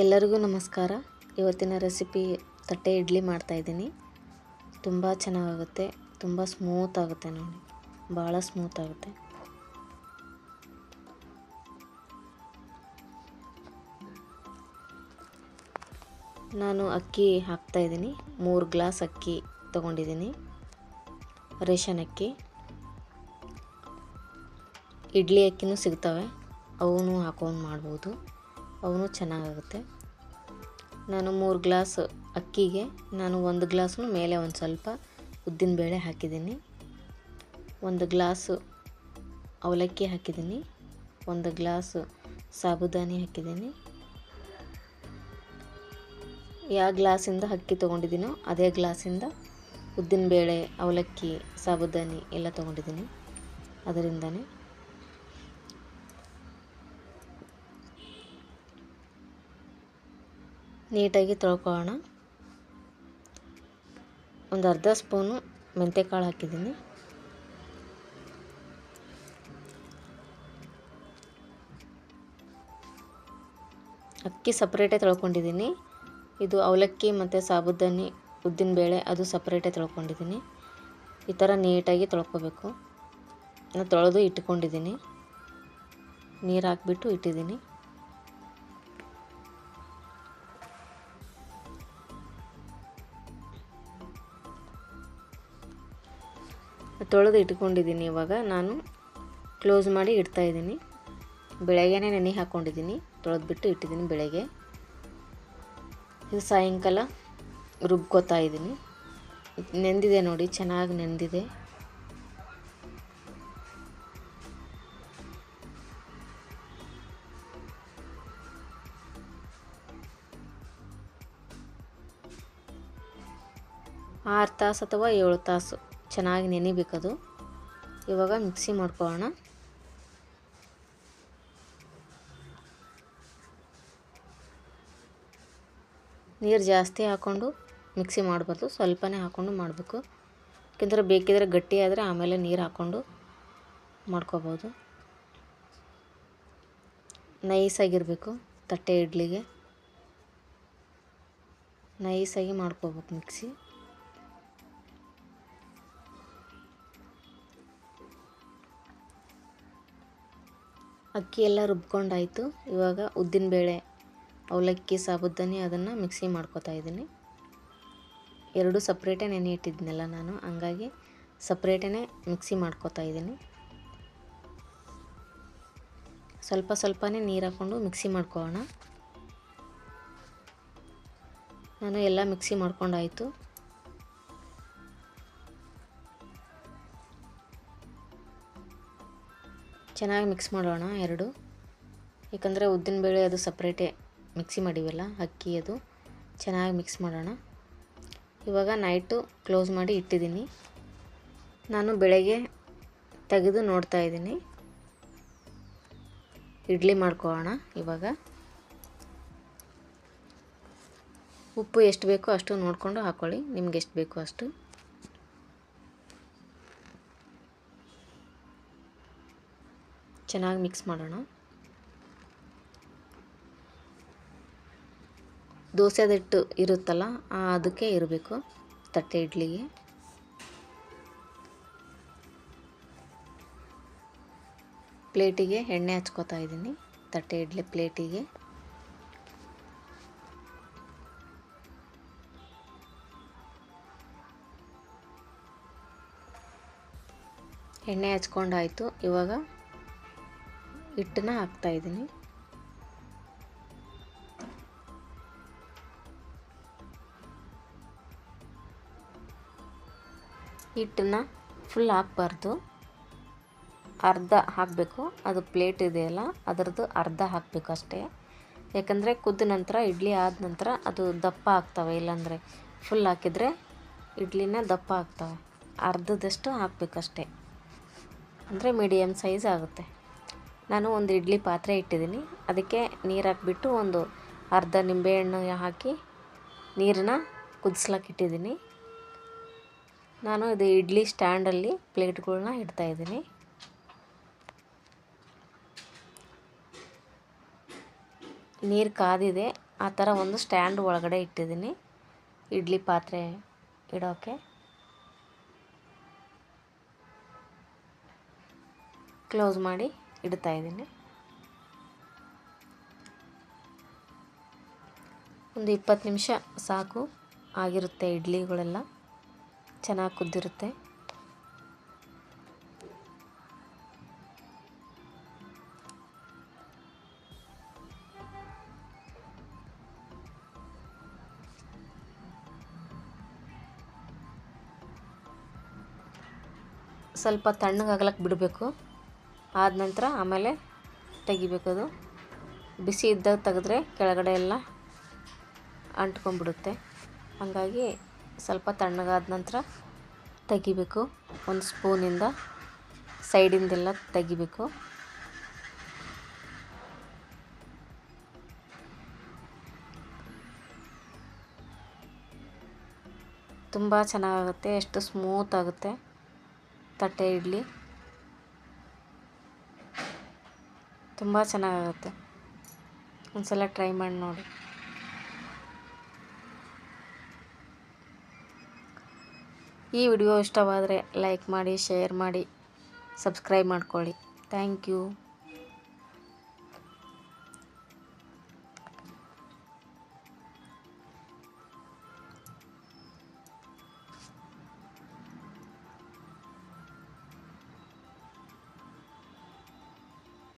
ಎಲ್ಲರಿಗೂ ನಮಸ್ಕಾರ. ಇವತ್ತಿನ ರೆಸಿಪಿ ತಟ್ಟೆ ಇಡ್ಲಿ ಮಾಡ್ತಾಯಿದ್ದೀನಿ ತುಂಬ ಚೆನ್ನಾಗಾಗುತ್ತೆ. ತುಂಬ ಸ್ಮೂತ್ ಆಗುತ್ತೆ ನೋಡಿ. ಭಾಳ ಸ್ಮೂತ್ ಆಗುತ್ತೆ. ನಾನು ಅಕ್ಕಿ ಹಾಕ್ತಾಯಿದ್ದೀನಿ ಮೂರು ಗ್ಲಾಸ್ ಅಕ್ಕಿ ತಗೊಂಡಿದ್ದೀನಿ. ರೇಷನ್ ಅಕ್ಕಿ. ಇಡ್ಲಿ ಅಕ್ಕಿನೂ ಸಿಗ್ತವೆ. ಅವನು ಹಾಕೊಂಡು ಮಾಡ್ಬೋದು. ಅವನು ಚೆನ್ನಾಗಾಗುತ್ತೆ. ನಾನು ಮೂರು ಗ್ಲಾಸ್ ಅಕ್ಕಿಗೆ, ನಾನು ಒಂದು ಗ್ಲಾಸ್ನು ಮೇಲೆ ಒಂದು ಸ್ವಲ್ಪ ಉದ್ದಿನಬೇಳೆ ಹಾಕಿದ್ದೀನಿ. ಒಂದು ಗ್ಲಾಸು ಅವಲಕ್ಕಿ ಹಾಕಿದ್ದೀನಿ. ಒಂದು ಗ್ಲಾಸ್ ಸಾಬುದಾನಿ ಹಾಕಿದ್ದೀನಿ. ಯಾವ ಗ್ಲಾಸಿಂದ ಅಕ್ಕಿ ತೊಗೊಂಡಿದ್ದೀನೋ ಅದೇ ಗ್ಲಾಸಿಂದ ಉದ್ದಿನಬೇಳೆ ಅವಲಕ್ಕಿ, ಸಾಬುದಾನಿ ಎಲ್ಲ ತೊಗೊಂಡಿದ್ದೀನಿ. ಅದರಿಂದನೇ ನೀಟಾಗಿ ತೊಳ್ಕೊಳ್ಳೋಣ. ಒಂದು ಅರ್ಧ ಸ್ಪೂನು ಮೆಂತ್ಯಕಾಳು ಹಾಕಿದ್ದೀನಿ. ಅಕ್ಕಿ ಸಪ್ರೇಟೇ ತೊಳ್ಕೊಂಡಿದ್ದೀನಿ. ಇದು ಅವಲಕ್ಕಿ ಮತ್ತು ಸಾಬುದಾನಿ ಉದ್ದಿನಬೇಳೆ ಅದು ಸಪ್ರೇಟೇ ತೊಳ್ಕೊಂಡಿದ್ದೀನಿ. ಈ ಥರ ನೀಟಾಗಿ ತೊಳ್ಕೊಬೇಕು. ನಾನು ತೊಳೆದು ಇಟ್ಕೊಂಡಿದ್ದೀನಿ. ನೀರು ಹಾಕ್ಬಿಟ್ಟು ಇಟ್ಟಿದ್ದೀನಿ. ತೊಳೆದು ಇಟ್ಕೊಂಡಿದ್ದೀನಿ ಇವಾಗ. ನಾನು ಕ್ಲೋಸ್ ಮಾಡಿ ಇಡ್ತಾಯಿದ್ದೀನಿ ಬೆಳಗ್ಗೆನೇ ನೆನೆ ಹಾಕ್ಕೊಂಡಿದ್ದೀನಿ ತೊಳೆದ್ಬಿಟ್ಟು ಇಟ್ಟಿದ್ದೀನಿ ಬೆಳಗ್ಗೆ. ಇದು ಸಾಯಂಕಾಲ ರುಬ್ಕೋತಾ ಇದ್ದೀನಿ. ನೆಂದಿದೆ ನೋಡಿ, ಚೆನ್ನಾಗಿ ನೆಂದಿದೆ. ಆರು ತಾಸು ಅಥವಾ ಏಳು ತಾಸು. ಚೆನ್ನಾಗಿ ನೆನಿಬೇಕದು. ಇವಾಗ ಮಿಕ್ಸಿ ಮಾಡ್ಕೊಳ್ಳೋಣ. ನೀರು ಜಾಸ್ತಿ ಹಾಕ್ಕೊಂಡು ಮಿಕ್ಸಿ ಮಾಡಬಾರ್ದು, ಸ್ವಲ್ಪನೇ ಹಾಕ್ಕೊಂಡು ಮಾಡಬೇಕು. ಯಾಕೆಂದರೆ ಬೇಕಿದ್ರೆ ಗಟ್ಟಿ ಆದರೆ ಆಮೇಲೆ ನೀರು ಹಾಕ್ಕೊಂಡು ಮಾಡ್ಕೋಬೋದು. ನೈಸಾಗಿರಬೇಕು ತಟ್ಟೆ ಇಡ್ಲಿಗೆ. ನೈಸಾಗಿ ಮಾಡ್ಕೋಬೇಕು ಮಿಕ್ಸಿ. ಅಕ್ಕಿ ಎಲ್ಲ ರುಬ್ಕೊಂಡಾಯಿತು. ಇವಾಗ ಉದ್ದಿನಬೇಳೆ ಅವಲಕ್ಕಿ, ಸಾಬುದಾನಿ ಅದನ್ನು ಮಿಕ್ಸಿ ಮಾಡ್ಕೊತಾ ಇದ್ದೀನಿ. ಎರಡು ಸಪ್ರೇಟೇ ನೆನೆ ಇಟ್ಟಿದ್ನಲ್ಲ ನಾನು, ಹಂಗಾಗಿ ಸಪ್ರೇಟೇ ಮಿಕ್ಸಿ ಮಾಡ್ಕೊತಾ ಇದ್ದೀನಿ. ಸ್ವಲ್ಪ ಸ್ವಲ್ಪನೇ ನೀರು ಹಾಕ್ಕೊಂಡು ಮಿಕ್ಸಿ ಮಾಡ್ಕೊಳ್ಳೋಣ. ನಾನು ಎಲ್ಲ ಮಿಕ್ಸಿ ಮಾಡ್ಕೊಂಡಾಯಿತು. ಚೆನ್ನಾಗಿ ಮಿಕ್ಸ್ ಮಾಡೋಣ ಎರಡು. ಯಾಕಂದರೆ ಉದ್ದಿನಬೇಳೆ ಅದು ಸಪ್ರೇಟೇ ಮಿಕ್ಸಿ ಮಾಡಿವಲ್ಲ, ಅಕ್ಕಿ ಅದು ಚೆನ್ನಾಗಿ ಮಿಕ್ಸ್ ಮಾಡೋಣ. ಇವಾಗ ನೈಟು ಕ್ಲೋಸ್ ಮಾಡಿ ಇಟ್ಟಿದ್ದೀನಿ. ನಾನು ಬೆಳಗ್ಗೆ ತೆಗೆದು ನೋಡ್ತಾ ಇದ್ದೀನಿ. ಇಡ್ಲಿ ಮಾಡ್ಕೊಳ್ಳೋಣ ಇವಾಗ. ಉಪ್ಪು ಎಷ್ಟು ಬೇಕೋ ಅಷ್ಟು ನೋಡಿಕೊಂಡು ಹಾಕ್ಕೊಳ್ಳಿ ನಿಮ್ಗೆ ಎಷ್ಟು ಬೇಕೋ ಅಷ್ಟು. ಚೆನ್ನಾಗಿ ಮಿಕ್ಸ್ ಮಾಡೋಣ. ದೋಸೆದಿಟ್ಟು ಇರುತ್ತಲ್ಲ ಅದಕ್ಕೆ ಇರಬೇಕು ತಟ್ಟೆ ಇಡ್ಲಿಗೆ. ಪ್ಲೇಟಿಗೆ ಎಣ್ಣೆ ಹಚ್ಕೋತಾ ಇದ್ದೀನಿ, ತಟ್ಟೆ ಇಡ್ಲಿ ಪ್ಲೇಟಿಗೆ. ಎಣ್ಣೆ ಹಚ್ಕೊಂಡಾಯಿತು, ಇವಾಗ ಹಿಟ್ಟನ್ನ ಹಾಕ್ತಾಯಿದ್ದೀನಿ ಹಿಟ್ಟನ್ನ ಫುಲ್ ಹಾಕ್ಬಾರ್ದು. ಅರ್ಧ ಹಾಕಬೇಕು. ಅದು ಪ್ಲೇಟ್ ಇದೆಯಲ್ಲ ಅದರದ್ದು ಅರ್ಧ ಹಾಕಬೇಕು ಅಷ್ಟೇ. ಯಾಕಂದರೆ ಕುದ್ದ ನಂತರ, ಇಡ್ಲಿ ಆದ ನಂತರ ಅದು ದಪ್ಪ ಆಗ್ತವೆ. ಇಲ್ಲಾಂದರೆ ಫುಲ್ ಹಾಕಿದರೆ ಇಡ್ಲಿನ ದಪ್ಪ ಆಗ್ತವೆ. ಅರ್ಧದಷ್ಟು ಹಾಕಬೇಕಷ್ಟೆ. ಅಂದರೆ ಮೀಡಿಯಮ್ ಸೈಜ್ ಆಗುತ್ತೆ. ನಾನು ಒಂದು ಇಡ್ಲಿ ಪಾತ್ರೆ ಇಟ್ಟಿದ್ದೀನಿ. ಅದಕ್ಕೆ ನೀರು ಹಾಕ್ಬಿಟ್ಟು ಒಂದು ಅರ್ಧ ನಿಂಬೆಹಣ್ಣು ಹಾಕಿ ನೀರನ್ನ ಕುದಿಸ್ಲಕ್ಕೆ ಇಟ್ಟಿದ್ದೀನಿ. ನಾನು ಇದು ಇಡ್ಲಿ ಸ್ಟ್ಯಾಂಡಲ್ಲಿ ಪ್ಲೇಟ್ಗಳನ್ನ ಇಡ್ತಾಯಿದ್ದೀನಿ ನೀರು ಕಾದಿದೆ. ಆ ಥರ ಒಂದು ಸ್ಟ್ಯಾಂಡ್ ಒಳಗಡೆ ಇಟ್ಟಿದ್ದೀನಿ. ಇಡ್ಲಿ ಪಾತ್ರೆ ಇಡೋಕ್ಕೆ ಕ್ಲೋಸ್ ಮಾಡಿ. ಇಡ್ತಾ ಇದ್ದೀನಿ. ಒಂದು ಇಪ್ಪತ್ತು ನಿಮಿಷ ಸಾಕು. ಆಗಿರುತ್ತೆ ಇಡ್ಲಿಗಳೆಲ್ಲ. ಚೆನ್ನಾಗಿ ಕುದ್ದಿರುತ್ತೆ. ಸ್ವಲ್ಪ ತಣ್ಣಗಾಗ್ಲಕ್ಕೆ ಬಿಡಬೇಕು. ಆದ ನಂತರ ಆಮೇಲೆ ತೆಗಿಬೇಕದು. ಬಿಸಿ ಇದ್ದಾಗ ತೆಗೆದ್ರೆ ಕೆಳಗಡೆ ಎಲ್ಲ ಅಂಟ್ಕೊಂಡ್ಬಿಡುತ್ತೆ. ಹಾಗಾಗಿ ಸ್ವಲ್ಪ ತಣ್ಣಗಾದ ನಂತರ ತೆಗಿಬೇಕು. ಒಂದು ಸ್ಪೂನಿಂದ ಸೈಡಿಂದೆಲ್ಲ ತೆಗಿಬೇಕು. ತುಂಬ ಚೆನ್ನಾಗಾಗುತ್ತೆ. ಎಷ್ಟು ಸ್ಮೂತ್ ಆಗುತ್ತೆ. ತಟ್ಟೆ ಇಡ್ಲಿ. ತುಂಬ ಚೆನ್ನಾಗಾಗುತ್ತೆ. ಒಂದ್ಸಲ ಟ್ರೈ ಮಾಡಿ ನೋಡಿ. ಈ ವಿಡಿಯೋ ಇಷ್ಟವಾದರೆ ಲೈಕ್ ಮಾಡಿ, ಶೇರ್ ಮಾಡಿ, ಸಬ್ಸ್ಕ್ರೈಬ್ ಮಾಡ್ಕೊಳ್ಳಿ. Thank you.